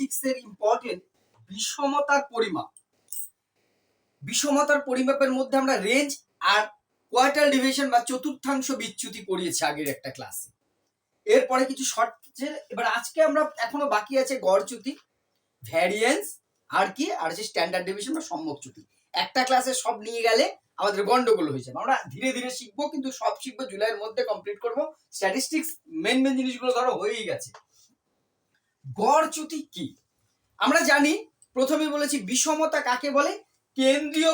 Statistics এর important বিষমতার পরিমাপ। বিষমতার পরিমাপের মধ্যে আমরা রেঞ্জ আর কোয়ার্টার ডিভিশন বা চতুর্থাংশ বিচ্যুতি পড়িয়েছি আগের একটা ক্লাসে এরপরে কিছু শর্ট এবার আজকে আমরা এখনও বাকি আছে গড়চ্যুতি ভ্যারিয়েন্স আর কি, আর হচ্ছে স্ট্যান্ডার্ড ডিভিশন বা সম্মুখচ্যুতি একটা ক্লাসে সব নিয়ে গেলে আমাদের গন্ডগোল হয়ে যাবে। আমরা ধীরে ধীরে শিখব, কিন্তু সব শিখব, জুলাইয়ের মধ্যে কমপ্লিট করব। স্ট্যাটিস্টিক্স মেন মেন জিনিসগুলো ধরো হয়েই গেছে। গড়চ্যুতি কি? আমরা জানি, প্রথমে বলেছি বিষমতা কাকে বলে? কেন্দ্রীয়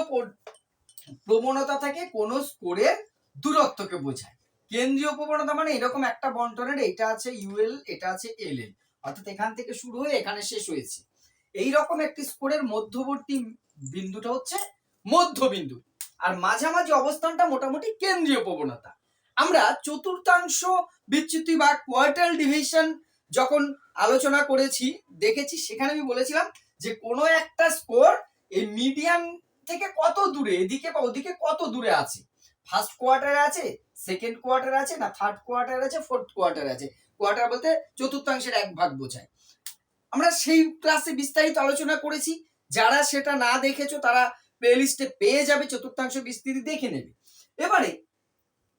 প্রবণতা থেকে কোন স্কোরের দূরত্বকে বোঝায়। কেন্দ্রীয় প্রবণতা মানে এরকম একটা বন্টনের, এটা আছে ইউএল এটা আছে এল এল। অর্থাৎ এখান থেকে শুরু হয়ে এখানে শেষ হয়েছে। এই রকম একটি স্কোরের মধ্যবর্তী বিন্দুটা হচ্ছে মধ্যবিন্দু। আর মাঝামাঝি অবস্থানটা মোটামুটি কেন্দ্রীয় প্রবণতা। আমরা চতুর্থাংশ বিচ্যুতি বা কোয়ার্টার ডিভিশন যখন আলোচনা করেছি, দেখেছি, সেখানে আমি বলেছিলাম যে, কোনো একটা স্কোর এই মিডিয়াম থেকে কত দূরে, এদিকে বা ওদিকে কত দূরে আছে? ফার্স্ট কোয়ার্টারে আছে সেকেন্ড কোয়ার্টার আছে, না থার্ড কোয়ার্টার আছে ফোর্থ কোয়ার্টার আছে? কোয়ার্টার বলতে চতুর্থাংশের এক ভাগ বোঝায়। আমরা সেই ক্লাসে বিস্তারিত আলোচনা করেছি। যারা সেটা না দেখেছ, তারা প্লেলিস্টে পেয়ে যাবে, চতুর্থাংশ বিস্তৃতি দেখে নেবে। এবারে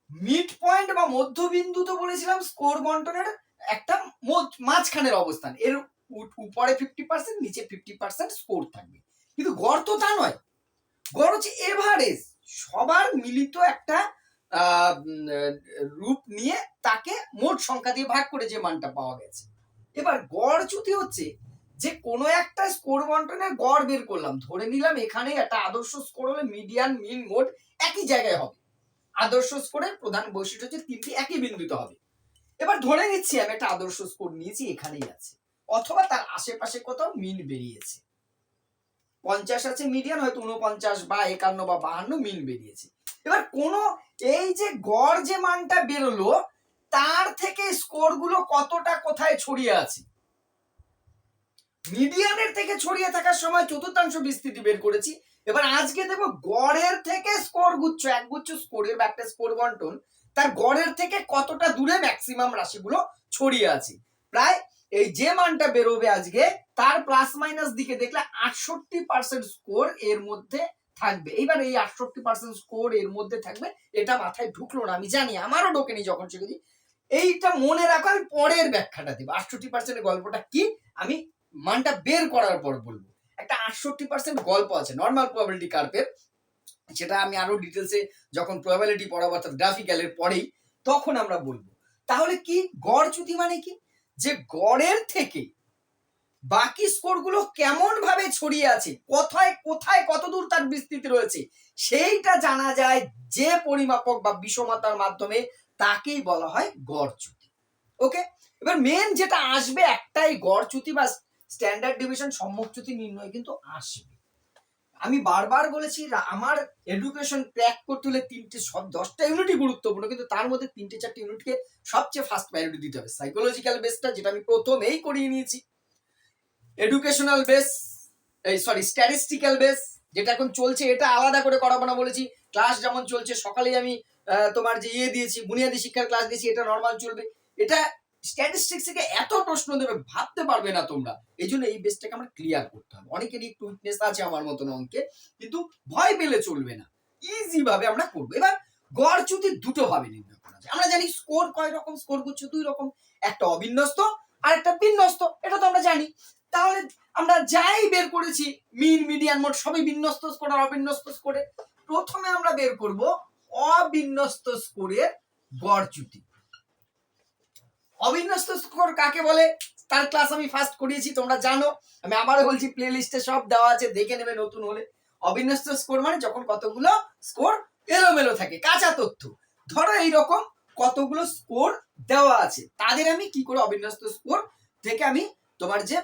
মিড পয়েন্ট বা মধ্যবিন্দু তো বলেছিলাম স্কোর বন্টনের একটা মাঝখানের অবস্থান। এর উপরে ফিফটি পার্সেন্ট নিচে ফিফটি পার্সেন্ট স্কোর থাকবে। কিন্তু গড় তো তা নয়। গড় হচ্ছে এভারেজ সবার মিলিত একটা রূপ নিয়ে তাকে মোট সংখ্যা দিয়ে ভাগ করে যে মানটা পাওয়া গেছে। এবার গড় চ্যুতি হচ্ছে, যে কোনো একটা স্কোর বন্টনের গড় বের করলাম, ধরে নিলাম এখানে একটা আদর্শ স্কোর হলে মিডিয়ান মিন মোট একই জায়গায় হবে। আদর্শ স্কোরের প্রধান বৈশিষ্ট্য হচ্ছে তিনটি একই বিন্দুতে হবে। এবার ধরে নিচ্ছি, আমি একটা আদর্শ স্কোর নিয়েছি, এখানেই আছে। অথবা তার আশেপাশে কোথাও মিন বেরিয়েছে। পঞ্চাশ আছে মিডিয়ান হয়তো উনপঞ্চাশ বা একান্ন বা বাহান্ন মিন বেরিয়েছে। এবার কোন, এই যে গড় যে মানটা বেরোলো, তার থেকে স্কোরগুলো কতটা কোথায় ছড়িয়ে আছে? মিডিয়ানের থেকে ছড়িয়ে থাকার সময় চতুর্থাংশ বিস্তৃতি বের করেছি। এবার আজকে দেবো গড়ের থেকে স্কোর গুচ্ছ এক গুচ্ছ স্কোরের বা একটা স্কোর বন্টন। তার গড়ের থেকে কতটা দূরে ম্যাক্সিমাম রাশিগুলো ছড়িয়ে আছে? প্রায় এই যে মানটা বেরোবে আজকে, তার প্লাস মাইনাস দিকে দেখলে আটষট্টি পার্সেন্ট স্কোর এর মধ্যে থাকবে। এইবার এই আটষট্টি পার্সেন্ট স্কোর এর মধ্যে থাকবে, এটা মাথায় ঢুকলো না। আমি জানি, আমারও ঢোকেনি যখন শিখেছি। এইটা মনে রাখো, আমি পরের ব্যাখ্যাটা দেবো। আটষট্টি পার্সেন্টের গল্পটা কি? আমি মানটা বের করার পর বলব। একটা আটষট্টি পার্সেন্ট গল্প আছে নর্মাল প্রবাবিলিটি কার্পের সেটা আমি আরও ডিটেলসে যখন প্রবাবিলিটি পড়াবো অর্থাৎ গ্রাফিক্যালের পরেই, তখন আমরা বলব। তাহলে কি? গড় চ্যুতি মানে কি? যে গড়ের থেকে বাকি স্কোরগুলো কেমন ভাবে ছড়িয়ে আছে, কোথায় কোথায় কতদূর তার বিস্তৃতি রয়েছে, সেইটা জানা যায় যে পরিমাপক বা বিষমতার মাধ্যমে তাকেই বলা হয় গড় চ্যুতি। ওকে এবার মেন যেটা আসবে একটাই গড় চ্যুতি বা স্ট্যান্ডার্ড ডিভিশন সম্মুখচ্যুতি নির্ণয় কিন্তু আসবে। আমি বারবার বলেছি আমার এডুকেশন ক্র্যাক করতে হলে তিনটে সব, দশটা ইউনিটই গুরুত্বপূর্ণ, কিন্তু তার মধ্যে তিনটে চারটে ইউনিটকে সবচেয়ে ফার্স্ট প্রায়োরিটি দিতে হবে। সাইকোলজিক্যাল বেসটা যেটা আমি প্রথমেই করিয়ে নিয়েছি। এডুকেশনাল বেস এই সরি স্ট্যাটিস্টিক্যাল বেস যেটা এখন চলছে, এটা আলাদা করে করাবো না বলেছি। ক্লাস যেমন চলছে, সকালেই আমি তোমার যে ইয়ে দিয়েছি, বুনিয়াদী শিক্ষার ক্লাস দিয়েছি, এটা নর্মাল চলবে। এটা স্ট্যাটিস্টিক্স থেকে এত প্রশ্ন দেবে, ভাবতে পারবে না তোমরা। এই জন্য এই বেসটাকে আমরা ক্লিয়ার করতে হবে। অনেকেরই একটু উইকনেস আছে আমার মতন অঙ্কে, কিন্তু ভয় পেলে চলবে না। ইজি ভাবে আমরা করব। এবার গড় চ্যুতি দুটো ভাবে নির্ণয় করা যায়। আমরা জানি স্কোর কয় রকম? স্কোর করছে দুই রকম। একটা অবিন্যস্ত, আর একটা বিন্যস্ত। এটা তো আমরা জানি। তাহলে আমরা যাই বের করেছি মিন মিডিয়ান মোট সবই বিন্যস্ত স্কোর আর অবিন্যস্ত স্কোরে প্রথমে আমরা বের করব অবিন্যস্ত স্কোরের গড় চ্যুতি অবিন্যস্ত স্কোর কাকে বলে? তার ক্লাস আমি ফার্স্ট করিয়েছি, তোমরা জানো। আমি আবারও বলছি প্লে লিস্টে সব দেওয়া আছে, দেখে নেবে নতুন হলে। অবিন্যস্ত স্কোর মানে যখন কতগুলো স্কোর এলোমেলো থাকে, কাঁচা তথ্য। ধরো এইরকম কতগুলো স্কোর দেওয়া আছে। তাদের আমি কি করে অবিন্যস্ত স্কোর থেকে আমি তোমার যে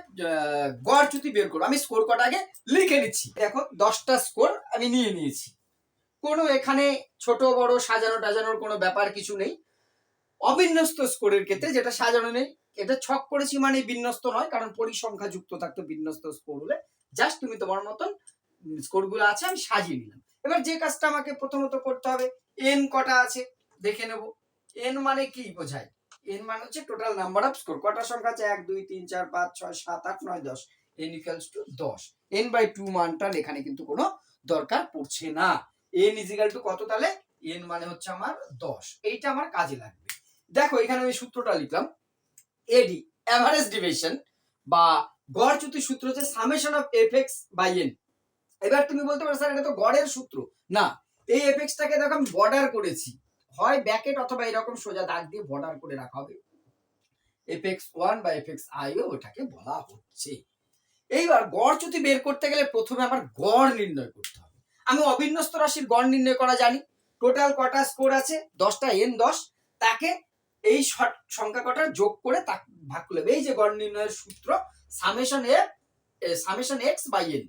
গড় চ্যুতি বের করব, আমি স্কোর কটা আগে লিখে নিচ্ছি। দেখো, দশটা স্কোর আমি নিয়ে নিয়েছি। কোনো এখানে ছোট, বড়, সাজানো, টাজানোর কোনো ব্যাপার কিছু নেই। অবিন্যস্ত স্কোরের ক্ষেত্রে যেটা সাজানো নেই, এটা ছক করেছি মানে বিন্যস্ত নয়, কারণ পরিসংখ্যা যুক্ত থাকতো বিন্যস্ত স্কোর হলে। জাস্ট তুমি তোমার মতন স্কোরগুলো আছে, আমি সাজিয়ে নিলাম। এবার যে কাজটা আমাকে প্রথমত করতে হবে এন কটা আছে দেখে নেব। এন মানে কি বোঝায়? এন মানে হচ্ছে টোটাল নাম্বার অফ স্কোর কটা সংখ্যা আছে? এক, দুই, তিন, চার, পাঁচ, ছয়, সাত, আট, নয়, দশ। এন ইকুয়ালস টু দশ। এন বাই টু মানটার এখানে কিন্তু কোনো দরকার পড়ছে না। এন ইজিক্যাল টু কত তাহলে? এন মানে হচ্ছে আমার দশ। এইটা আমার কাজে লাগবে। দেখো, এখানে আমি সূত্রটা লিখলাম। এডি অ্যাভারেজ ডিভিশন বা গড় চ্যুতি সূত্র হচ্ছে summation of F X by N এবার তুমি বলতে পারো, স্যার, এটা তো গড়ের সূত্র। না, এই এফ এক্সটাকে দেখো, আমি বর্ডার করেছি। হয় ব্যাকেট অথবা এরকম সোজা দাগ দিয়ে বর্ডার করে রাখা হবে। এফ এক্স ওয়ান বা এফ এক্স আই ওটাকে বলা হচ্ছে। এইবার গড় চ্যুতি বের করতে গেলে প্রথমে আমার গড় নির্ণয় করতে হবে। আমি অবিন্যস্ত রাশির গড় নির্ণয় করা জানি। টোটাল কটা স্কোর আছে? দশটা এন দশ। তাকে এই সংখ্যা কটা যোগ করে তা ভাগ করলে এই যে গড় নির্ণয়ের সূত্র summation F summation X by N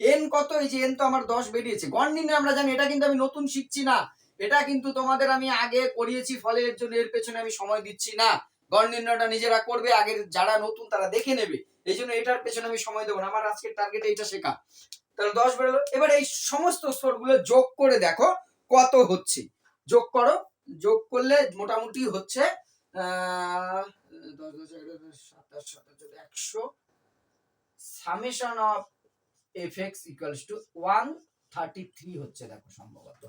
N কত? এই যে এন তো আমার দশ বেরিয়েছে। গড় নির্ণয় আমরা জানি, এটা কিন্তু আমি নতুন শিখছি না। এটা কিন্তু তোমাদের আমি আগে করিয়েছি, ফলে এর জন্য এর পেছনে আমি সময় দিচ্ছি না। গড় নির্ণয়টা নিজেরা করবে আগের যারা নতুন তারা দেখে নেবে। এই জন্য এটার পেছনে আমি সময় দেবো না। আমার আজকের টার্গেট এইটা শেখা। তাহলে দশ বেরোলো। এবার এই সমস্ত স্তরগুলো যোগ করে দেখো কত হচ্ছে। যোগ করো। যোগ করলে মোটামুটি হচ্ছে একশো। Summation of F X equals to one thirty three হচ্ছে দেখো সম্ভবত।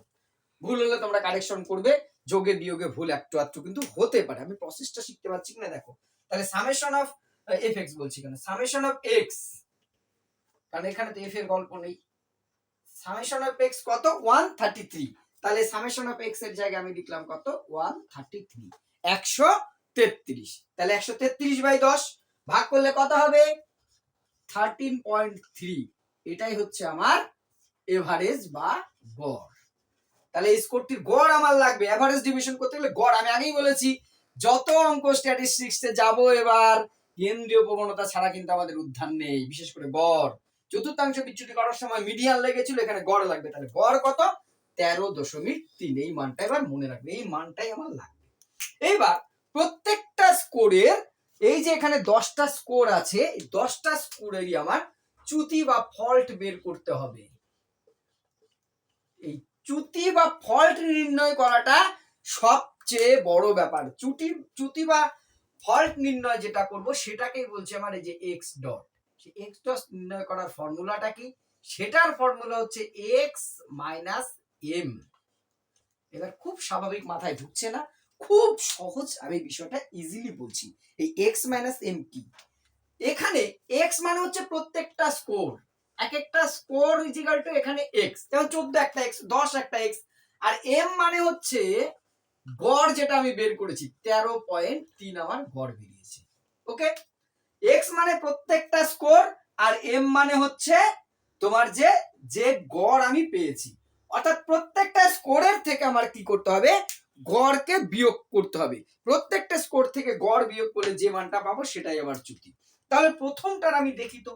ভুল হলে তোমরা কারেকশন করবে, যোগে বিয়োগে ভুল একটু আধটু কিন্তু হতে পারে। আমি প্রসেসটা শিখতে পারছি কিনা দেখো। তাহলে সামেশন অফ এফ এক্স বলছি কেন? সামেশন অফ এক্স কারণ এখানে তো এফ এর গল্প নেই। সামেশন অফ এক্স কত? ওয়ান থার্টি থ্রি তাহলে সামেশন অফ এক্সের জায়গায় আমি লিখলাম কত? ওয়ান থার্টি থ্রি একশো তেত্রিশ। তাহলে একশো তেত্রিশ বাই দশ ভাগ করলে কত হবে? থার্টিন পয়েন্ট থ্রি এটাই হচ্ছে আমার এভারেজ বা গড়। তাহলে এই স্কোরটির গড় আমার লাগবে। এভারেজ ডিভিশন করতে গেলে গড় আমি আগেই বলেছি। যত অঙ্ক স্ট্যাটিস্টিক্সে যাব এবার, কেন্দ্রীয় প্রবণতা ছাড়া কিন্তু আমাদের উদ্ধার নেই, বিশেষ করে গড়। চতুর্থাংশ বিচ্যুতি করার সময় মিডিয়ান লেগেছিল, এখানে গড় লাগবে। তাহলে গড় কত? তেরো দশমিক তিন, এই মানটা এবার মনে রাখবে, এই মানটাই আমার লাগবে। এইবার প্রত্যেকটা স্কোরের, এই যে এখানে দশটা স্কোর আছে দশটা স্কোরেরই আমার চ্যুতি বা ফল্ট বের করতে হবে। এই চ্যুতি বা ফল্ট নির্ণয় করাটা সবচেয়ে বড় ব্যাপার। চ্যুতি চ্যুতি বা ফল্ট নির্ণয় যেটা করব, সেটাকেই বলছে আমার এই যে এক্স ডট এক্স ডট নির্ণয় করার ফর্মুলাটা কি? সেটার ফর্মুলা হচ্ছে এক্স মাইনাস এম। এবার খুব স্বাভাবিক মাথায় ঢুকছে না। খুব সহজ আমি বিষয়টা ইজিলি বলছি। এই এক্স মাইনাস এম কি? এখানে এক্স মানে হচ্ছে প্রত্যেকটা স্কোর এক একটা স্কোর ইজিক্যাল টু এখানে এক্স যেমন চোদ্দ একটা এক্স দশ একটা এক্স আর এম মানে হচ্ছে গড় যেটা আমি বের করেছি। তেরো পয়েন্ট তিন আমার গড় বেরিয়েছে। ওকে এক্স মানে প্রত্যেকটা স্কোর আর এম মানে হচ্ছে তোমার যে যে গড় আমি পেয়েছি। অর্থাৎ প্রত্যেকটা স্কোরের থেকে আমার কি করতে হবে? গড়কে বিয়োগ করতে হবে। প্রত্যেকটা স্কোর থেকে গড় বিয়োগ করে যে মানটা পাবো সেটাই আমার চ্যুতি তাহলে প্রথমটার আমি দেখি তো।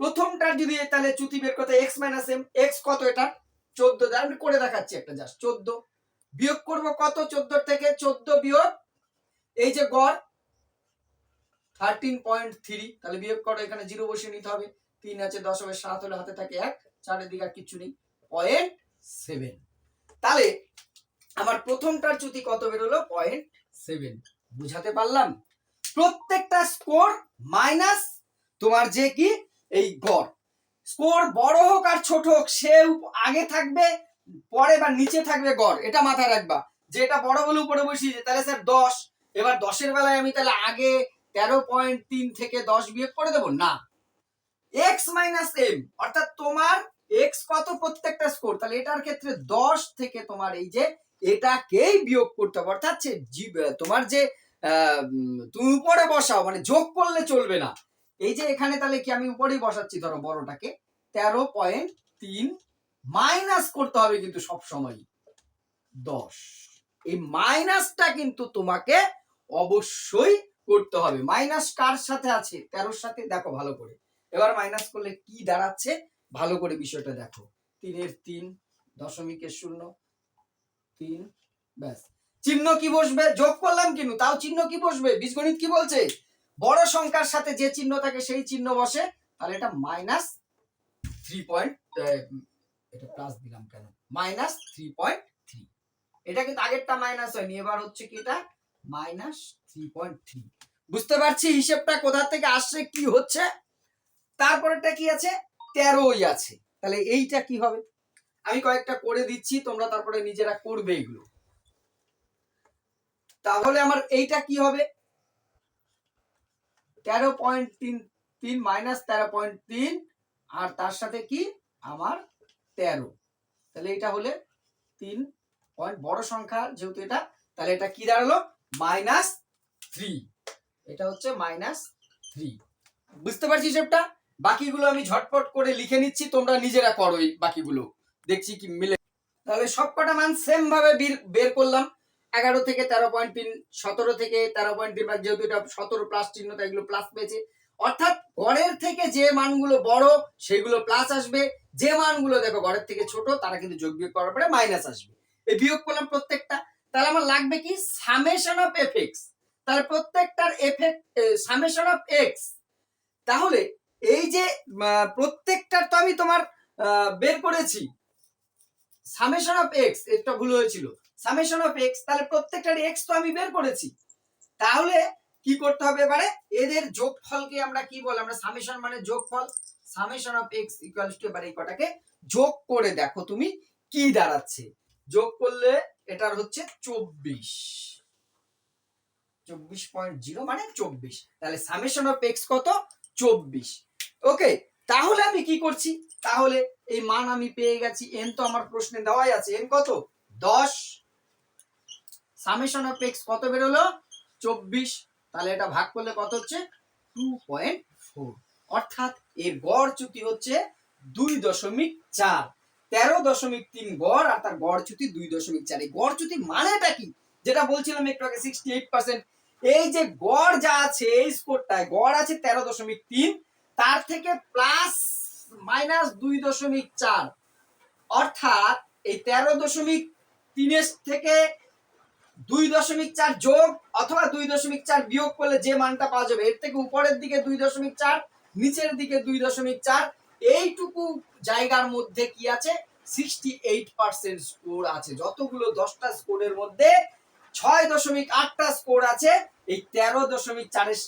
প্রথমটার যদি তাহলে চ্যুতি বের করতে এক্স মাইনাস এম এক্স কত এটা? চোদ্দ আমি করে দেখাচ্ছি একটা জাস্ট চোদ্দ। বিয়োগ করব কত? চোদ্দ থেকে চোদ্দ বিয়োগ, এই যে গড় থার্টিন পয়েন্ট থ্রি তাহলে বিয়োগ করো, এখানে জিরো বসিয়ে নিতে হবে। তিন আছে, দশ হবে, সাত হলে হাতে থাকে এক। চারের দিকে আর কিচ্ছু নেই। পয়েন্ট সেভেন তাহলে আমার প্রথমটার চ্যুতি কত বেরোলো? পয়েন্ট সেভেন বুঝাতে পারলাম? প্রত্যেকটা স্কোর মাইনাস তোমার যে কি? এই গড়। স্কোর বড় হোক আর ছোট হোক, সে আগে থাকবে, পরে বা নিচে থাকবে গড়। এটা মাথায় রাখবা। যে এটা বড় বলে উপরে বসিয়েছে তাহলে স্যার দশ। এবার দশের বেলায় আমি তাহলে আগে তেরো পয়েন্ট তিন থেকে দশ বিয়োগ করে দেবো? না। এক্স মাইনাস এম অর্থাৎ তোমার এক্স কত প্রত্যেকটা স্কোর তাহলে এটার ক্ষেত্রে দশ থেকে তোমার এই যে এটাকেই বিয়োগ করতে হবে। অর্থাৎ তোমার যে তুমি উপরে বসাও মানে যোগ করলে চলবে না। এই যে এখানে তাহলে কি আমি উপরেই বসাচ্ছি ধরো বড়টাকে? তেরো পয়েন্ট তিন মাইনাস করতে হবে কিন্তু সব সময় দশ। এই মাইনাসটা কিন্তু তোমাকে অবশ্যই করতে হবে। মাইনাস কার সাথে আছে? তেরোর সাথে? দেখো ভালো করে। এবার মাইনাস করলে কি দাঁড়াচ্ছে? ভালো করে বিষয়টা দেখো। তিনের তিন, দশমিকের শূন্য, তিন, ব্যাস। চিহ্ন কি বসবে? যোগ করলাম কিন্তু তাও চিহ্ন কি বসবে? বীজগণিত কি বলছে? বড় সংখ্যার সাথে যে চিহ্ন থাকে, সেই চিহ্ন বসে। তাহলে এটা মাইনাস থ্রি পয়েন্ট এটা প্লাস দিলাম কেন? মাইনাস থ্রি পয়েন্ট থ্রি এটা কিন্তু আগেরটা মাইনাস হয়নি, এবার হচ্ছে কি এটা? মাইনাস থ্রি পয়েন্ট থ্রি বুঝতে পারছি হিসেবটা কোথা থেকে আসছে, কি হচ্ছে? তারপরেটা কি আছে? তেরোই আছে। তাহলে এইটা কি হবে? আমি কয়েকটা করে দিচ্ছি, তোমরা তারপরে নিজেরা করবে এগুলো। তাহলে আমার এইটা কি হবে? তেরো পয়েন্ট তিন তিন মাইনাস তেরো পয়েন্ট তিন, আর তার সাথে কি? আমার তেরো। তাহলে এটা হলে তিন পয়েন্ট বড় সংখ্যা যেহেতু এটা, তাহলে এটা কি দাঁড়াল? মাইনাস থ্রি এটা হচ্ছে মাইনাস থ্রি বুঝতে পারছি হিসেবটা বাকিগুলো আমি ঝটপট করে লিখে নিচ্ছি, তোমরা নিজেরা করো বাকিগুলো। দেখছি কি মিলে। তাহলে সবকটা মান সেম ভাবে বের- করলাম। এগারো থেকে তেরো পয়েন্ট তিন, সতেরো থেকে তেরো পয়েন্ট তিন, বা যেহেতু এটা সতেরো প্লাস চিহ্ন, তাই এগুলো প্লাস পেয়েছে। অর্থাৎ গড়ের থেকে যে মানগুলো বড়, সেগুলো প্লাস আসবে। যে মানগুলো দেখো গড়ের থেকে ছোট, তারা কিন্তু যোগ বিয়োগ করার পরে মাইনাস আসবে। এই বিয়োগ করলাম প্রত্যেকটা। তাহলে আমার লাগবে কি? সামেশন অফ এফ এক্স তাহলে প্রত্যেকটার এফেক্ট সামেশন অফ এক্স তাহলে এই যে প্রত্যেকটার তো আমি তোমার বের করেছি। সামেশন অফ এক্স এটা ভুল হয়েছিল। সামেশন অফ এক্স তাহলে প্রত্যেকটার এক্স তো আমি বের করেছি। তাহলে কি করতে হবে এবারে? এদের যোগফলকে আমরা কি বলে? আমরা সামেশন মানে যোগফল। Summation of X equals to এবারে এই কটাকে যোগ করে দেখো তুমি কি দাঁড়াচ্ছে। যোগ করলে এটার হচ্ছে চব্বিশ। চব্বিশ পয়েন্ট জিরো মানে চব্বিশ। তাহলে সামেশন অফ এক্স কত? চব্বিশ। ওকে, তাহলে আমি কি করছি? তাহলে এই মান আমি পেয়ে গেছি এন তো আমার প্রশ্নে দেওয়াই আছে। এন কত? দশ। সামেশন অফ এক্স কত বেরোলো? চব্বিশ। তাহলে এটা ভাগ করলে কত হচ্ছে? টু পয়েন্ট ফোর অর্থাৎ এর গড় চ্যুতি হচ্ছে দুই দশমিক চার। তেরো দশমিক তিন গড় আর তার গড় চ্যুতি দুই দশমিক চার। এই গড় চ্যুতি মানেটা কি? যেটা বলছিলাম একটু আগে সিক্সটি এইট পার্সেন্ট এই যে গড় যা আছে, এই স্কোরটায় গড় আছে তেরো দশমিক তিন তার থেকে প্লাস মাইনাস দুই দশমিক চার। অর্থাৎ এই তেরো দশমিক তিনের থেকে দুই দশমিক চার যোগ অথবা দুই দশমিক চার বিয়োগ করলে যে মানটা পাওয়া যাবে, এর থেকে উপরের দিকে দুই দশমিক চার, নিচের দিকে দুই দশমিক চার, এইটুকু জায়গার মধ্যে কি আছে? সিক্সটি এইট পার্সেন্ট স্কোর আছে। যতগুলো দশটা স্কোরের মধ্যে ছয় দশমিক আটটা স্কোর আছে, এই তেরো দশমিক চারের,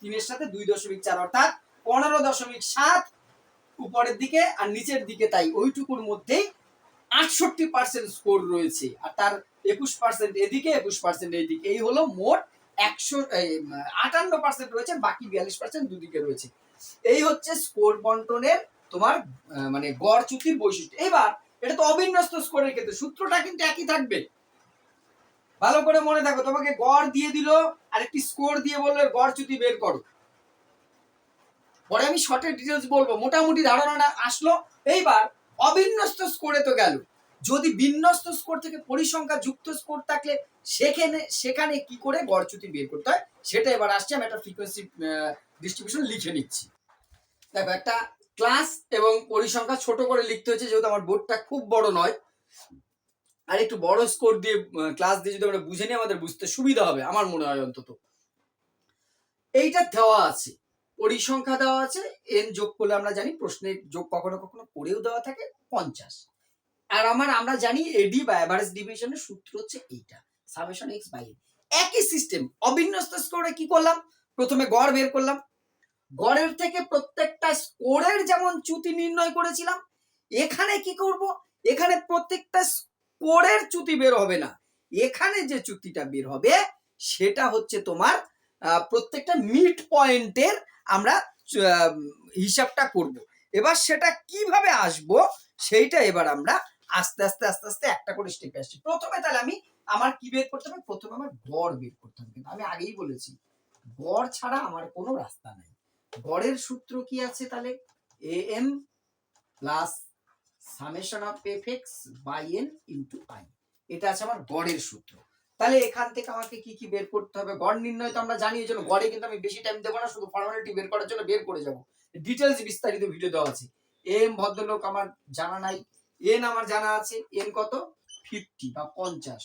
তিনের সাথে দুই দশমিক চার, অর্থাৎ পনেরো দশমিক সাত উপরের দিকে আর নিচের দিকে তাই ওইটুকুর মধ্যেই আটষট্টি পার্সেন্ট স্কোর রয়েছে। আর তার একুশ পার্সেন্ট এদিকে, একুশ পার্সেন্ট এইদিকে। এই হলো মোট একশো আটান্ন পার্সেন্ট রয়েছে, বাকি বিয়াল্লিশ পার্সেন্ট দুদিকে রয়েছে। এই হচ্ছে স্কোর বন্টনের তোমার মানে গড় চুক্তির বৈশিষ্ট্য। এবার এটা তো অবিন্যস্ত স্কোরের ক্ষেত্রে, সূত্রটা কিন্তু একই থাকবে। ভালো করে মনে থাকো তোমাকে গড় দিয়ে দিল আর একটি স্কোর দিয়ে বলল, গড় চ্যুতি বের করো। পরে আমি শর্টের ডিটেলস বলব। মোটামুটি ধারণাটা আসলো। এইবার অবিন্যস্ত স্কোরে তো গেল। যদি বিন্যস্ত স্কোর থেকে পরিসংখ্যা যুক্ত স্কোর থাকলে, সেখানে সেখানে কি করে গড়চ্যুতি বের করতে হয়, সেটা এবার আসছে। আমি একটা ফ্রিকোয়েন্সি ডিস্ট্রিবিউশন লিখে নিচ্ছি। দেখো, একটা ক্লাস এবং পরিসংখ্যা ছোট করে লিখতে হচ্ছে, যেহেতু আমার বোর্ডটা খুব বড় নয়। আর একটু বড় স্কোর দিয়ে ক্লাস দিয়ে যদি আমরা বুঝে নিই, আমাদের বুঝতে সুবিধা হবে, আমার মনে হয় অন্তত। এইটা দেওয়া আছে। পরিসংখ্যা দেওয়া আছে এন যোগ করলে আমরা জানি প্রশ্নের যোগ কখনো কখনো করেও দেওয়া থাকে পঞ্চাশ। আর আমার, আমরা জানি এডি বা অ্যাভারেজ ডিভিশনের সূত্র হচ্ছে এইটা সামেশন এক্স বাই একই সিস্টেম অবিন্যস্ত স্কোরে কি করলাম? প্রথমে গড় বের করলাম। গড়ের থেকে প্রত্যেকটা স্কোরের যেমন চ্যুতি নির্ণয় করেছিলাম, এখানে কি করব? এখানে প্রত্যেকটা স্কোরের চ্যুতি বের হবে না। এখানে যে চ্যুতিটা বের হবে, সেটা হচ্ছে তোমার প্রত্যেকটা মিড পয়েন্টের আমরা হিসাবটা করব। এবার সেটা কীভাবে আসব, সেইটা এবার আমরা আস্তে আস্তে আস্তে আস্তে একটা করে স্টেপে আসছি। প্রথমে তাহলে আমি আমার কি বের করতে হবে? প্রথমে আমার গড় বের করতে হবে। আমি আগেই বলেছি, গড় ছাড়া আমার কোনো রাস্তা নাই। গড়ের সূত্র কি আছে তাহলে? A M plus summation of F X by N into I এটা আছে আমার গড়ের সূত্র। তাহলে এখান থেকে আমাকে কি কি বের করতে হবে? গড় নির্ণয় তো আমরা জানি জন্য গড়ে কিন্তু আমি বেশি টাইম দেবো না, শুধু ফর্মালিটি বের করার জন্য বের করে যাব। ডিটেলস বিস্তারিত ভিডিও দেওয়া আছে। এম ভদ্রলোক আমার জানা নাই। এন আমার জানা আছে। এন কত? ফিফটি বা পঞ্চাশ।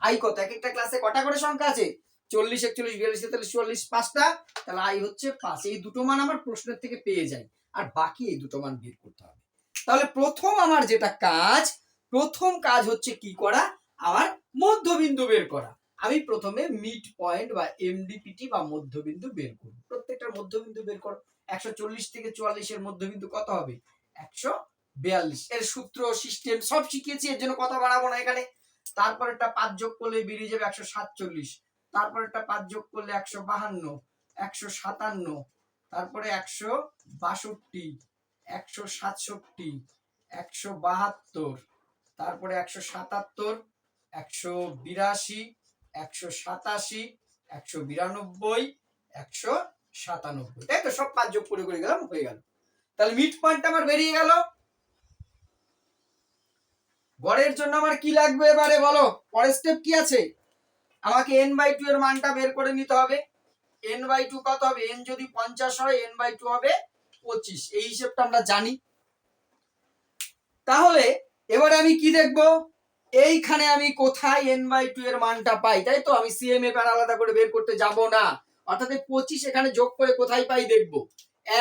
আই কত? এক একটা ক্লাসে কটা করে সংখ্যা আছে? চল্লিশ, একচল্লিশ, বিয়াল্লিশ, তেতাল্লিশ, চুয়াল্লিশ, পাঁচটা? তাহলে আই হচ্ছে পাঁচ। এই দুটো মান আমার প্রশ্নের থেকে পেয়ে যাই আর বাকি এই দুটো মান বের করতে হবে। তাহলে প্রথম আমার যেটা কাজ, প্রথম কাজ হচ্ছে কি করা? আমার মধ্যবিন্দু বের করা। আমি প্রথমে মিড পয়েন্ট বা এমডিপিটি বা মধ্যবিন্দু বের করব। প্রত্যেকটার মধ্যবিন্দু বের করো। একশো চল্লিশ থেকে চুয়াল্লিশের মধ্যবিন্দু কত হবে? একশো বিয়াল্লিশ। এর সূত্র সিস্টেম সব শিখিয়েছি, এর জন্য কথা বাড়াবো না এখানে। তারপর একটা পাঁচ যোগ করলে বেরিয়ে যাবে একশো সাতচল্লিশ। তারপর একটা পাঁচ যোগ করলে একশো বাহান্ন। একশো সাতান্ন। তারপরে একশো বাষট্টি। একশো সাতষট্টি। একশো বাহাত্তর। তারপরে একশো সাতাত্তর। একশো বিরাশি, একশো সাতাশি, একশো বিরানব্বই, একশো সাতানব্বই। তাই তো সব পাঁচ যোগ করে করে গেলাম, হয়ে গেল। তাহলে মিড পয়েন্ট আমার বেরিয়ে গেল। গড়ের জন্য আমার কি লাগবে এবারে বলো? পরের স্টেপ কি আছে? আমাকে এন বাই টু এর মানটা বের করে নিতে হবে। এন বাই টু কত হবে? এন যদি পঞ্চাশ হয় এন বাই টু হবে পঁচিশ। এই হিসেবটা আমরা জানি। তাহলে এবারে আমি কি দেখব? এইখানে আমি কোথায় এন বাই টু এর মানটা পাই? তাই তো? আমি সিএমএ প্যান আলাদা করে বের করতে যাব না। অর্থাৎ পঁচিশ এখানে যোগ করে কোথায় পাই দেখব?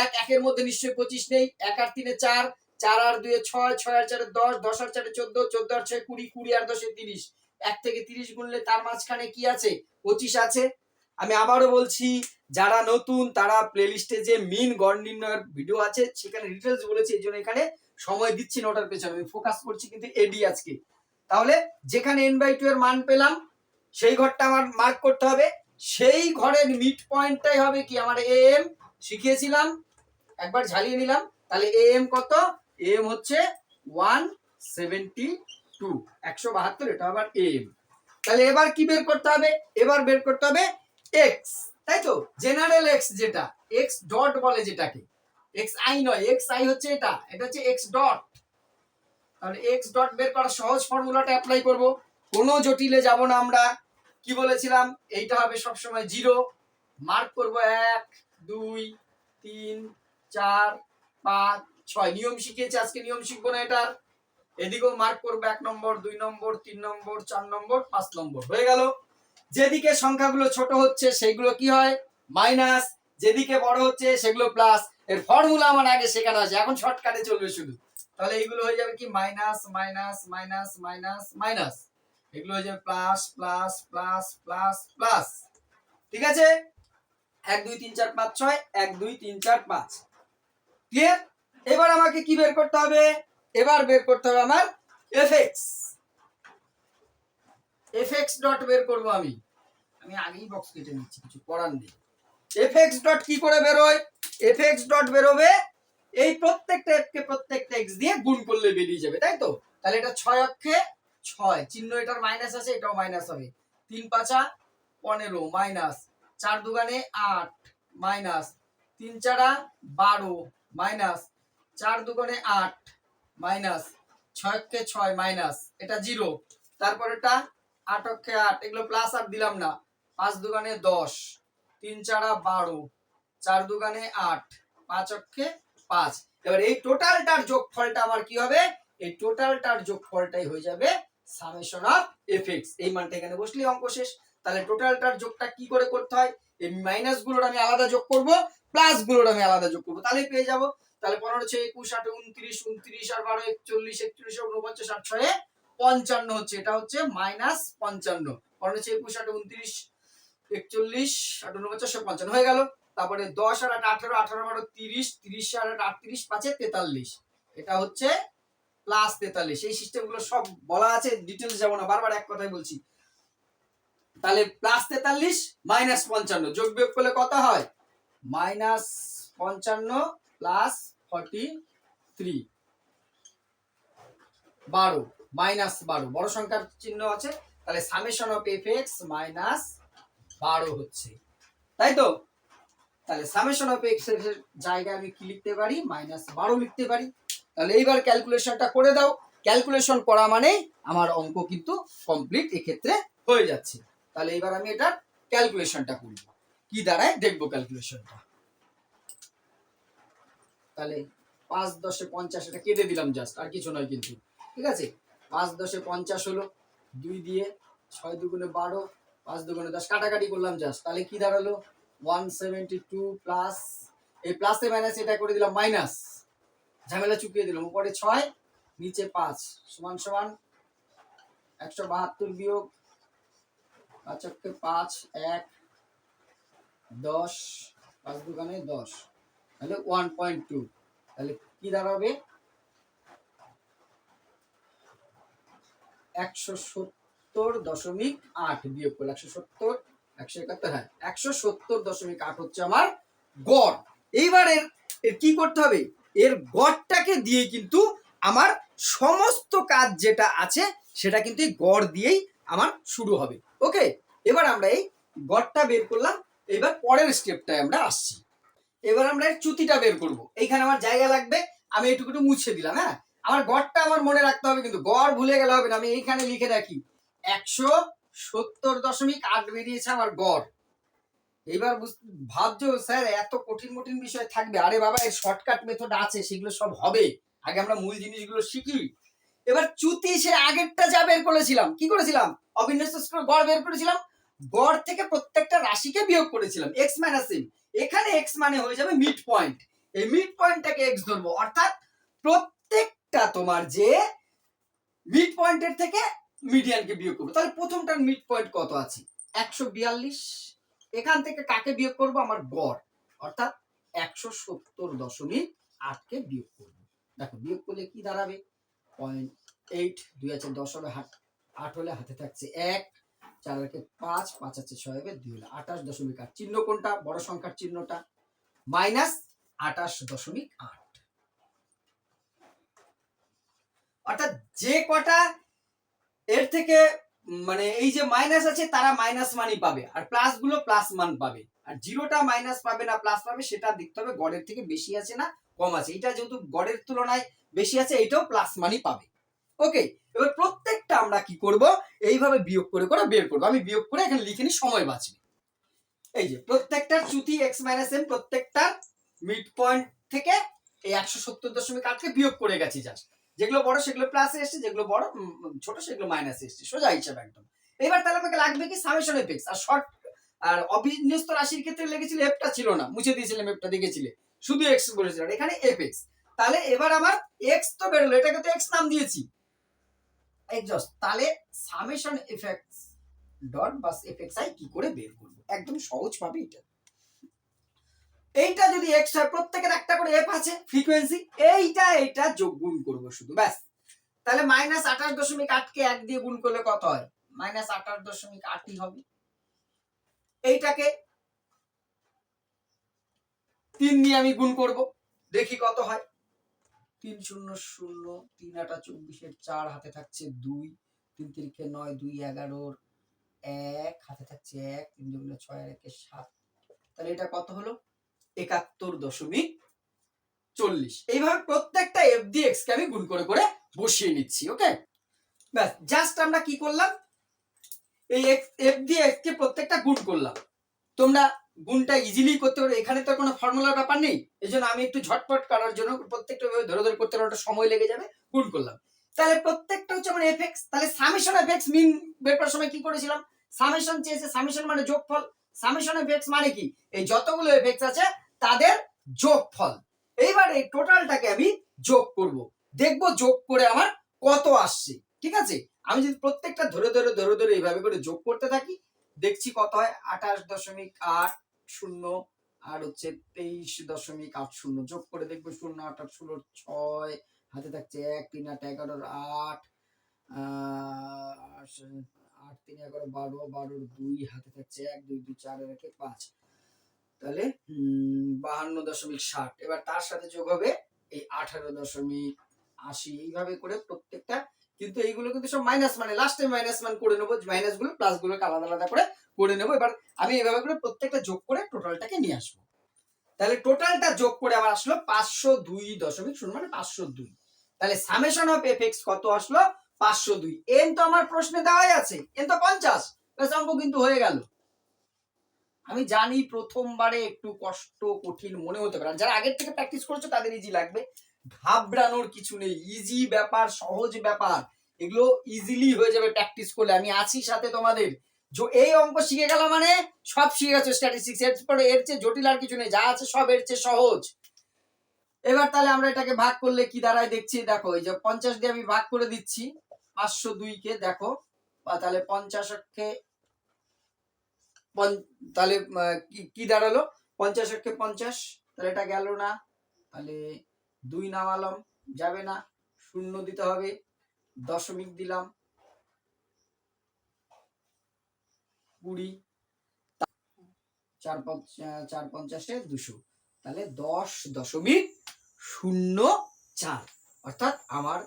এক, একের মধ্যে নিশ্চয়ই পঁচিশ নেই। এক আর তিনে চার চার আর দুয়ে ছয় ছয় আর চারে দশ দশ আর চারে চোদ্দ চোদ্দ আর ছয় কুড়ি কুড়ি আর দশে তিরিশ। এক থেকে তিরিশ গুনলে তার মাঝখানে কি আছে? পঁচিশ আছে। আমি আবারও বলছি, যারা নতুন, তারা প্লেলিস্টে যে মিন গড় নির্ণয়ের ভিডিও আছে, সেখানে ডিটেলস বলেছি, এই জন্য এখানে সময় দিচ্ছি না পেছনে। আমি ফোকাস করছি কিন্তু এডি আজকে। তাহলে যেখানে এন বাই টু এর মান পেলাম, সেই ঘরটা আমার মার্ক করতে হবে। সেই ঘরের মিড পয়েন্টটাই হবে কি? আমার এ এম শিখিয়েছিলাম, একবার ঝালিয়ে নিলাম। তাহলে এ এম কত? এ এম হচ্ছে ওয়ান সেভেন্টি টু একশো বাহাত্তর, এটা আবার এ এম তাহলে এবার কি বের করতে হবে? এবার বের করতে হবে এক্স তাই তো? জেনারেল এক্স যেটা এক্স ডট বলে যেটাকে। এক্স আই নয় এক্স আই হচ্ছে এটা এটা হচ্ছে এক্স ডট তাহলে এক্স ডট বের করার সহজ ফর্মুলাটা অ্যাপ্লাই করব। কোনো জটিলে যাব না আমরা। কি বলেছিলাম? এইটা হবে সবসময় জিরো মার্ক করব এক, দুই, তিন, চার, পাঁচ, ছয়। নিয়ম শিখিয়েছি, আজকে নিয়ম শিখব না এটার। এদিকেও মার্ক করব এক নম্বর, দুই নম্বর, তিন নম্বর, চার নম্বর, পাঁচ নম্বর। হয়ে গেল। যেদিকে সংখ্যাগুলো ছোট হচ্ছে সেগুলো কি হয়? মাইনাস যেদিকে বড় হচ্ছে, সেগুলো প্লাস এর ফর্মুলা আমার আগে শেখানো আছে। এখন শর্টকাটে চলবে শুধু। তাহলে এইগুলো হয়ে যাবে কি? Minus minus minus minus minus. এগুলো হয়ে যাবে plus plus plus plus plus. ঠিক আছে? এক, দুই, তিন, চার, পাঁচ, ছয়। এক, দুই, তিন, চার, পাঁচ। ক্লিয়ার এবার আমাকে কি বের করতে হবে? এবার বের করতে হবে আমার F X F X dot বের করব আমি। আমি আগেই বক্স কেটে নিচ্ছি, কিছু করার নেই। এফ এক্স ডট কি করে বেরোয়? এফ এক্স ডট বেরোবে এই প্রত্যেকটা এফকে প্রত্যেকটা এক্স দিয়ে গুণ করলে বেরিয়ে যাবে, তাই তো? তাহলে এটা ছয় অক্ষে ছয়, চিহ্ন এটার মাইনাস আছে, এটাও মাইনাস হবে। তিন পাঁচা পনেরো মাইনাস চার দুগানে আট মাইনাস তিন চারা বারো মাইনাস চার দুগুণে আট মাইনাস ছয় অক্ষে ছয় মাইনাস এটা জিরো তারপর এটা আট অক্ষে আট, এগুলো প্লাস আর দিলাম না, পাঁচ দুগানে দশ, তিন চারা বারো, চার দুগানে আট, পাঁচ অক্ষে পাঁচ। এবার এই টোটালটার যোগফলটা আমার কি হবে? এই টোটালটার যোগফলটাই হয়ে যাবে সামেশন অফ এফএক্স এই মানটা এখানে বসলে অঙ্ক শেষ। তাহলে টোটালটার যোগটা কি করে করতে হয়? এই মাইনাসগুলোর আমি আলাদা যোগ করব প্লাসগুলোর আমি আলাদা যোগ করব। তাহলে পেয়ে যাব। তাহলে পনেরো ছয় একুশ, আট উনত্রিশ উনত্রিশ আর বারো, একচল্লিশ একচল্লিশ উনপঞ্চাশ আট, ছয়ে, পঞ্চান্ন হচ্ছে। এটা হচ্ছে মাইনাস পঞ্চান্ন। পনেরো ছয় একুশ, আট উনত্রিশ, একচল্লিশ, আট উনপঞ্চাশ পঞ্চান্ন। হয়ে গেল। তারপরে দশ আর আট, আঠারো আঠারো বারো, তিরিশ তিরিশ আর আট, আটত্রিশ, পাঁচে তেতাল্লিশ। এটা হচ্ছে প্লাস তেতাল্লিশ। এই সিস্টেমগুলো সব বলা আছে ডিটেলস যাব না, বারবার এক কথাই বলছি। তাহলে প্লাস তেতাল্লিশ মাইনাস পঞ্চান্ন। যোগ বিয়োগ করলে কত হয়? মাইনাস পঞ্চান্ন প্লাস ফর্টি থ্রি বারো মাইনাস বারো। বড় সংখ্যার চিহ্ন আছে। তাহলে summation of F X minus বারো হচ্ছে। তাই তো? তাহলে সামেশন অফ এক্সের জায়গায় আমি কি লিখতে পারি? মাইনাস বারো লিখতে পারি। তাহলে এইবার ক্যালকুলেশনটা করে দাও। ক্যালকুলেশন করা মানে আমার অঙ্ক কিন্তু কমপ্লিট এক্ষেত্রে হয়ে যাচ্ছে। তাহলে এবার আমি এটার ক্যালকুলেশনটা করি। কি দাঁড়ায়? দেখব ক্যালকুলেশনটা তাহলে পাঁচ দশে পঞ্চাশ এটা কেটে দিলাম জাস্ট আর কিছু নয় কিন্তু। ঠিক আছে? পাঁচ দশে পঞ্চাশ হলো দুই দিয়ে ছয় দুগুণে বারো, পাঁচ দুগুণে দশ, কাটাকাটি করলাম জাস্ট তাহলে কি দাঁড়াল? ওয়ান সেভেন্টি টু প্লাস এই প্লাসে এটা করে দিলাম মাইনাস ঝামেলা চুকিয়ে দিলাম, উপরে ছয়, নিচে পাঁচ। সমান সমান একশো বাহাত্তর বিয়োগ পাঁচ অক্ষে পাঁচ, এক, দশ, পাঁচ দোকানে দশ। তাহলে ওয়ান পয়েন্ট টু তাহলে কি দাঁড়াবে? একশো সত্তর দশমিক আট বিয়োগ করলে একশো সত্তর। একশো একাত্তর হ্যাঁ একশো সত্তর দশমিক আট হচ্ছে আমার গড়। এইবার এর কি করতে হবে? এর গড়টাকে দিয়ে কিন্তু আমার সমস্ত কাজ যেটা আছে, সেটা কিন্তু এই গড় দিয়েই আমার শুরু হবে। ওকে? এবার আমরা এই গড়টা বের করলাম। এবার পরের স্টেপটায় আমরা আসছি। এবার আমরা এর চুতিটা বের করব। এইখানে আমার জায়গা লাগবে, আমি এইটুকু মুছে দিলাম হ্যাঁ? আমার গড়টা আমার মনে রাখতে হবে, কিন্তু গড় ভুলে গেলে হবে না, আমি এইখানে লিখে রাখি। একশো সত্তর দশমিক আট বেরিয়েছে আমার গড়। এবার ভাবছ স্যার এত কঠিন কঠিন বিষয় থাকবে? আরে বাবা, এর শর্টকাট মেথড আছে, সেগুলো সব হবে। আগে আমরা মূল জিনিসগুলো শিখি। এবার চুতি সে আগেরটা যা বের করেছিলাম, কি করেছিলাম? অবিন্যস্ত স্কোর গড় বের করেছিলাম। গড় থেকে প্রত্যেকটা রাশিকে বিয়োগ করেছিলাম এক্স মাইনাস এম এখানে এক্স মানে হয়ে যাবে মিড পয়েন্ট এই মিড পয়েন্টটাকে এক্স ধরবো। অর্থাৎ প্রত্যেকটা তোমার যে মিড পয়েন্টের থেকে মিডিয়ানকে বিয়োগ করব। তাহলে প্রথমটার মিড পয়েন্ট কত আছে? একশো বিয়াল্লিশ। এখান থেকে কাকে বিয়োগ করব? আমার গড়। অর্থাৎ একশো সত্তর দশমিক আটকে বিয়োগ করব। দেখো, বিয়োগ করলে কি দাঁড়াবে? পয়েন্ট এইট দুই আছে দশ হবে হাত আট হলে হাতে থাকছে এক, চার একে পাঁচ পাঁচ আছে ছয় হবে দুই হলে আঠাশ দশমিক আট। চিহ্ন কোনটা? বড় সংখ্যার চিহ্নটা। মাইনাস আঠাশ দশমিক আট। অর্থাৎ যে কটা এর থেকে মানে এই যে মাইনাস আছে, তারা মাইনাস মানই পাবে। আর প্লাসগুলো প্লাস মান পাবে। আর জিরোটা মাইনাস পাবে না প্লাস পাবে, সেটা দেখতে হবে। গড়ের থেকে বেশি আছে না, কম আছে। এটা যেহেতু গড়ের তুলনায় বেশি আছে এটাও প্লাস মানই পাবে। ওকে এবার প্রত্যেকটা আমরা কি করব? এইভাবে বিয়োগ করে করে বের করব। আমি বিয়োগ করে এখানে লিখে নি সময় বাঁচবে। এই যে, প্রত্যেকটার চ্যুতি এক্স মাইনাস এম প্রত্যেকটার মিড পয়েন্ট থেকে এই একশো সত্তর দশমিক আটকে বিয়োগ করে গেছি জাস্ট যেগুলো বড়, সেগুলো প্লাসে এসছে, যেগুলো বড় ছোট, সেগুলো মাইনাসে এসছে। সোজা হিসাব একদম। এবার তাহলে আমাকে লাগবে কি সামেশন এফেক্স আর শর্ট আর অবিন্যস্ত রাশির ক্ষেত্রে লেগেছিল এফটা ছিল না, মুছে দিয়েছিলাম এফটা দেখেছিলে? শুধু এক্স বলেছিলাম এখানে এফ এক্স তাহলে এবার আমার এক্স তো বেরোলো, এটাকে তো এক্স নাম দিয়েছি। এক্সস্ট তাহলে সামেশন এফেক্টস ডট বাস এফেক্স আই কি করে বের করব? একদম সহজ ভাবে এটা। এইটা যদি এক্স হয়, প্রত্যেকের একটা করে এফ আছে ফ্রিকোয়েন্সি এইটা এইটা যোগ গুণ করব শুধু, ব্যাস। তাহলে মাইনাস আঠাশ দশমিক আটকে এক দিয়ে গুণ করলে কত হয়? মাইনাস আঠাশ দশমিক আটই হবে। এইটাকে তিন দিয়ে আমি গুণ করব। দেখি কত হয়। তিন শূন্য শূন্য, তিন আটা চব্বিশের চার হাতে থাকছে দুই, তিন তিরিখে নয়, দুই এগারোর এক, হাতে থাকছে এক, তিন দুগুণে ছয় একে সাত। তাহলে এটা কত হলো? একাত্তর দশমিক চল্লিশ। এইভাবে প্রত্যেকটা এফ ডি এক্স কে আমি গুণ করে করে বসিয়ে নিচ্ছি ওকে ব্যাস জাস্ট আমরা কি করলাম? এই এফ ডি এক্স কে প্রত্যেকটা গুণ করলাম। তোমরা গুণটা ইজিলি করতে পারো। এখানে তো কোনো ফর্মুলার ব্যাপার নেই। এই জন্য আমি একটু ঝটপট করার জন্য প্রত্যেকটা ধরে ধরে করতে পারো সময় লেগে যাবে, গুণ করলাম। তাহলে প্রত্যেকটা হচ্ছে আমার এফ এক্স তাহলে সামেশন এফ এক্স মিন বের করার সময় কি করেছিলাম? সামেশন চেয়েছে সামেশন মানে যোগফল। সামেশন এফ এক্স মানে কি? এই যতগুলো এফ এক্স আছে তাদের যোগফল। এইবার এই টোটালটাকে আমি যোগ করব। দেখব যোগ করে আমার কত আসছে। ঠিক আছে? আমি যদি প্রত্যেকটা ধরে ধরে ধরে ধরে এইভাবে করে যোগ করতে থাকি, দেখছি কত হয়? আঠাশ দশমিক আট শূন্য আর হচ্ছে তেইশ দশমিক আট শূন্য। যোগ করে দেখব শূন্য, আট আট ষোলোর ছয়, হাতে থাকছে এক, তিন, আট এগারোর আট আট, তিন, এগারো, বারো, বারোর দুই, হাতে থাকছে এক, দুই দুই, চার একে, পাঁচ। তাহলে বাহান্ন দশমিক ষাট। এবার তার সাথে যোগ হবে এই আঠারো দশমিক আশি। এইভাবে করে প্রত্যেকটা, কিন্তু এইগুলো কিন্তু সব মাইনাস মানে লাস্টে মাইনাস মান করে নেব। মাইনাসগুলো প্লাস গুলোকে আলাদা আলাদা করে করে নেব। এবার আমি এইভাবে করে প্রত্যেকটা যোগ করে টোটালটাকে নিয়ে আসব। তাহলে টোটালটা যোগ করে আমার আসলো পাঁচশো দুই দশমিক শূন্য মানে পাঁচশো দুই। তাহলে সামেশন অফ এফ এক্স কত আসলো? পাঁচশো দুই। এন তো আমার প্রশ্নে দেওয়াই আছে। এন তো পঞ্চাশ। অঙ্ক কিন্তু হয়ে গেল। আমি জানি প্রথমবারে একটু কষ্ট, কঠিন মনে হতে পারে। যারা আগের থেকে প্র্যাকটিস করেছ, তাদের ইজি লাগবে। ঘাবড়ানোর কিছু নেই। ইজি ব্যাপার, সহজ ব্যাপার, এগুলো ইজিলি হয়ে যাবে প্র্যাকটিস করলে। আমি আছি সাথে তোমাদের। যে এই অঙ্ক শিখে গেল মানে? সব শিখে গেছো স্ট্যাটিস্টিক্স এর পরে এর চেয়ে জটিল আর কিছু নেই। যা আছে সব এর চেয়ে সহজ। এবার তাহলে আমরা এটাকে ভাগ করলে কি দাঁড়ায় দেখছি? দেখো, এই যে পঞ্চাশ দিয়ে আমি ভাগ করে দিচ্ছি। পাঁচশো দুইকে, দেখো। বা তাহলে পঞ্চাশ তাহলে কি দাঁড়াল? পঞ্চাশ একে পঞ্চাশ, তাহলে এটা গেল না। তাহলে দুই নামালাম, যাবে না। শূন্য দিতে হবে, দশমিক দিলাম। কুড়ি, চার চার পঞ্চাশে দুশো। তাহলে দশ দশমিক শূন্য চার। অর্থাৎ আমার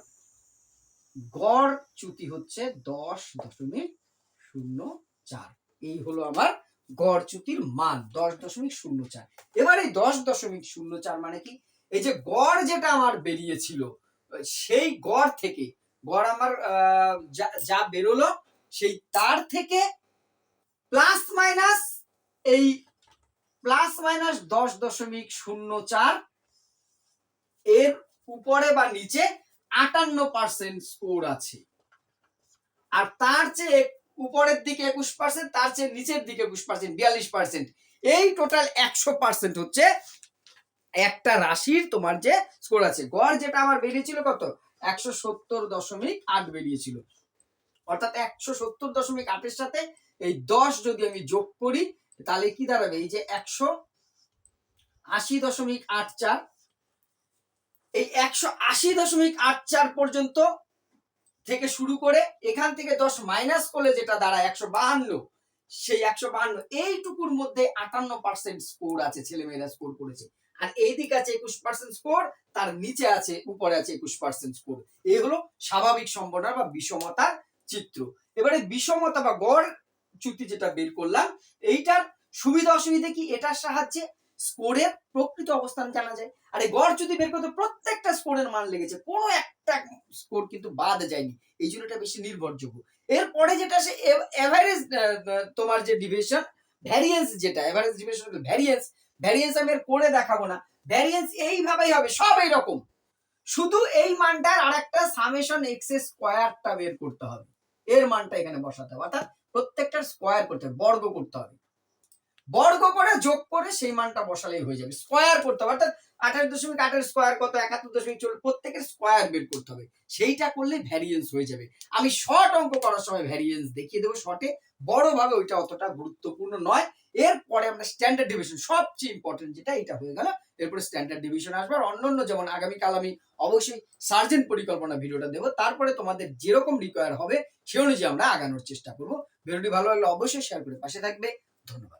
গড় চ্যুতি হচ্ছে দশ দশমিক শূন্য চার। এই হলো আমার গড় চ্যুতির মান, দশ দশমিক শূন্য চার। এবার এই দশ দশমিক শূন্য চার মানে কি? এই যে গড় যেটা আমার বেরিয়েছিল, সেই গড় থেকে, গড় আমার যা- বেরোলো, সেই তার থেকে প্লাস মাইনাস এই প্লাস মাইনাস দশ দশমিক শূন্য চার এর উপরে বা নিচে আটান্ন পার্সেন্ট স্কোর আছে। আর তার চেয়ে উপরের দিকে একুশ পার্সেন্ট তার চেয়ে নিচের দিকে একুশ পার্সেন্ট বিয়াল্লিশ পার্সেন্ট এই টোটাল একশো পার্সেন্ট হচ্ছে একটা রাশির তোমার যে স্কোর আছে। গড় যেটা আমার বেরিয়েছিল কত? একশো সত্তর দশমিক আট বেরিয়েছিল। অর্থাৎ একশো সত্তর দশমিক আটের সাথে এই দশ যদি আমি যোগ করি, তাহলে কি দাঁড়াবে? এই যে একশো আশি দশমিক আট চার, এই একশো আশি দশমিক আট চার পর্যন্ত থেকে শুরু করে এখান থেকে দশ মাইনাস করলে যেটা দাঁড়ায় একশো বাহান্ন, সেই একশো বাহান্ন, এইটুকুর মধ্যে আটান্ন পার্সেন্ট স্কোর আছে, ছেলেমেয়েরা স্কোর করেছে। আর এই দিকে আছে একুশ পার্সেন্ট স্কোর তার নিচে আছে, উপরে আছে একুশ পার্সেন্ট স্কোর এই হলো স্বাভাবিক সম্ভাবনা বা বিষমতার চিত্র। এবারে বিষমতা বা গড় চুক্তি যেটা বের করলাম, এইটার সুবিধা অসুবিধা কি? এটার সাহায্যে স্কোরের প্রকৃত অবস্থান জানা যায়। আর এই গড় যদি বের করতে, প্রত্যেকটা স্কোরের মান লেগেছে। কোনো একটা স্কোর কিন্তু বাদ যায়নি। এই জন্য এটা বেশি নির্ভরযোগ্য। এরপরে যেটা সে এভারেজ তোমার যে ডিভিশন ভ্যারিয়েন্স যেটা এভারেজ ডিভিশন ভ্যারিয়েন্স ভ্যারিয়েন্স আমি আর করে দেখাবো না। ভ্যারিয়েন্স এইভাবেই হবে, সব এইরকম। শুধু এই মানটার আর একটা সামেশন এক্স স্কোয়ারটা বের করতে হবে। এর মানটা এখানে বসাতে হবে। অর্থাৎ প্রত্যেকটার স্কোয়ার করতে হবে, বর্গ করতে হবে। বর্গ করে যোগ করে সেই মানটা বসালেই হয়ে যাবে। স্কোয়ার করতে হবে, অর্থাৎ আঠাশ দশমিক আঠাশ স্কোয়ার কত? একাত্তর দশমিক চল্লিশ, প্রত্যেকের স্কোয়ার বের করতে হবে। সেইটা করলে ভ্যারিয়েন্স হয়ে যাবে। আমি শর্ট অঙ্ক করার সময় ভ্যারিয়েন্স দেখিয়ে দেবো শর্টে বড়ভাবে ওইটা অতটা গুরুত্বপূর্ণ নয়। এরপরে আমরা স্ট্যান্ডার্ড ডিভিশন সবচেয়ে ইম্পর্টেন্ট যেটা, এটা হয়ে গেল। এরপরে স্ট্যান্ডার্ড ডিভিশন আসবে। আর অন্যান্য যেমন আগামীকাল আমি অবশ্যই সার্জেন্ট পরিকল্পনা ভিডিওটা দেবো। তারপরে তোমাদের যেরকম রিকোয়ার হবে, সে অনুযায়ী আমরা আগানোর চেষ্টা করব। ভিডিওটি ভালো লাগলে অবশ্যই শেয়ার করে পাশে থাকবে। ধন্যবাদ।